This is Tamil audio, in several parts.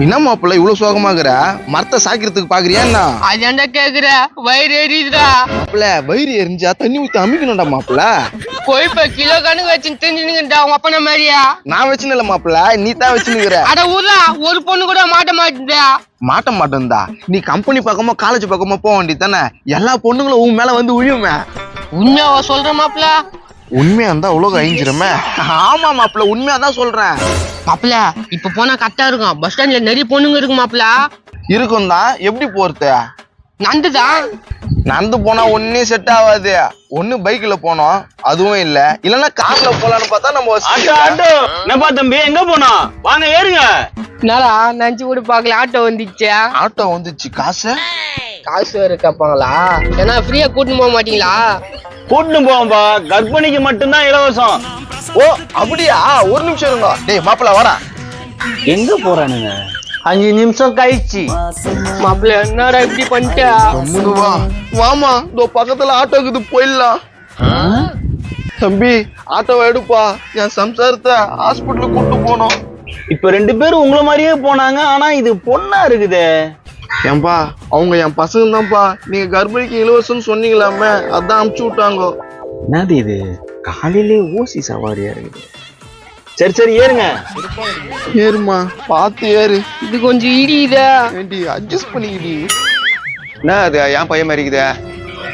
என்ன மாப்பிள்ள இவ்வளவு சோகமாகற மரத்தை சாக்கிறதுக்கு பாக்குறியா என்ன? அதான்டா கேக்குற வயிறு எரியுதுடா. மாப்பிள்ள வயிறு எரிஞ்சா தண்ணி ஊத்தி அமைக்கணும்டா மாப்பிள்ள. போய் இப்ப கிலோ கணக்கு வச்சு தெரிஞ்சுனுங்கடா உங்க அப்பன மாதிரியா? நான் வச்சுன்னு இல்ல மாப்பிள்ள நீ தான் வச்சுன்னுக்குற. அட ஊதா ஒரு பொண்ணு கூட மாட்ட மாட்டேதா மாட்ட மாட்டேன்டா. நீ கம்பெனி பக்கமோ காலேஜ் பக்கமோ போக வேண்டியது தானே? எல்லா பொண்ணுங்களும் உன் மேல வந்து உழியுமே உண்மையாவா சொல்ற மாப்பிள உண்மையா இருந்தா உலகம் அழிஞ்சிருமே? ஆமா மாப்பிள்ள உண்மையா தான் சொல்றேன். மாப்பிள இப்ப போனா கரெக்டா இருக்கும். பஸ் ஸ்டாண்ட்ல நிறைய பொண்ணுங்க இருக்கு மாப்பிள இருக்கும் தான் எப்படி போறது? நந்துதான் நடந்து போனா ஒன்னே செட் ஆகாது ஒண்ணு பைக்ல போனோம். அதுவும் இல்ல. இல்லன்னா கார்ல போலான்னு பார்த்தா நம்ம ஆட்டோ என்னப்பா தம்பி எங்க போனோம் வாங்க ஏறுங்க. என்னடா நினைச்சு கூட பாக்கல ஆட்டோ வந்துச்சா. ஆட்டோ வந்துச்சு. காசு? காசு வேற கேட்பாங்களா ஏன்னா ஃப்ரீயா கூட்டின்னு போக மாட்டீங்களா? கூட்டிட்டு போவோம்பா. கர்ப்பிணிக்கு மட்டும்தான் இலவசம். ஓ அப்படியா? ஒரு நிமிஷம் இருங்க. டேய் மாப்பிள்ள வரேன் எங்க போறானுங்க? அஞ்சு நிமிஷம் கழிச்சு. மாப்பிள என்னடா இப்படி பண்ணிட்ட? வா வாமா இதோ பக்கத்துல ஆட்டோ இருக்குது போயிடலாம் தம்பி ஆட்டோவை எடுப்பா. என் சம்சாரத்தை ஹாஸ்பிட்டலுக்கு கூட்டு போனோம் இப்ப ரெண்டு பேரும் உங்களை மாதிரியே போனாங்க ஆனா இது பொண்ணா இருக்குதே. ஏன்பா அவங்க என் பசங்க தான்ப்பா நீங்க கர்ப்பிணிக்கு இலவசம்னு சொன்னீங்களாமே அதான் அமுச்சு விட்டாங்க. என்னது இது? காலையிலே ஊசி சவாரியா இருக்குது. சரி சரி ஏறுங்க. ஏறுமா பார்த்து ஏறு. இது கொஞ்சம் இடியுதா. ஏண்டி அட்ஜஸ்ட் பண்ணிக்கிடி. என்ன அது என் பையன் மாதிரி இருக்குதே?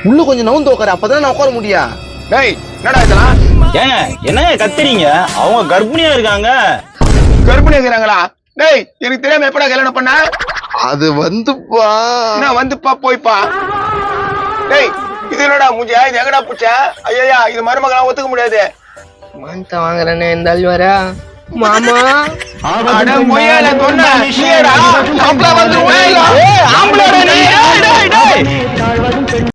உள்ள கொஞ்சம் நவுந்து உட்காரு அப்பதான் நான் உட்கார முடியும். டேய் என்னடா இதெல்லாம்? ஏங்க என்னங்க கத்துறீங்க? அவங்க கர்ப்பிணியா இருக்காங்க. கர்ப்பிணி இருக்கிறாங்களா? டேய் எனக்கு தெரியாம எப்படா கல்யாணம் பண்ண? அது வந்துப்பா. நான் வந்துப்பா போய்ப்பா. டேய் இது என்னடா மூஞ்சா? இது எங்கடா பூச்சா? ஐயா இது மருமகளா ஒத்துக்க முடியாது. மானத்தை வாங்குறேன்னு இந்த ஆள் வர மாமா? அட மொய்யால சொன்ன நீயேடா மாப்ள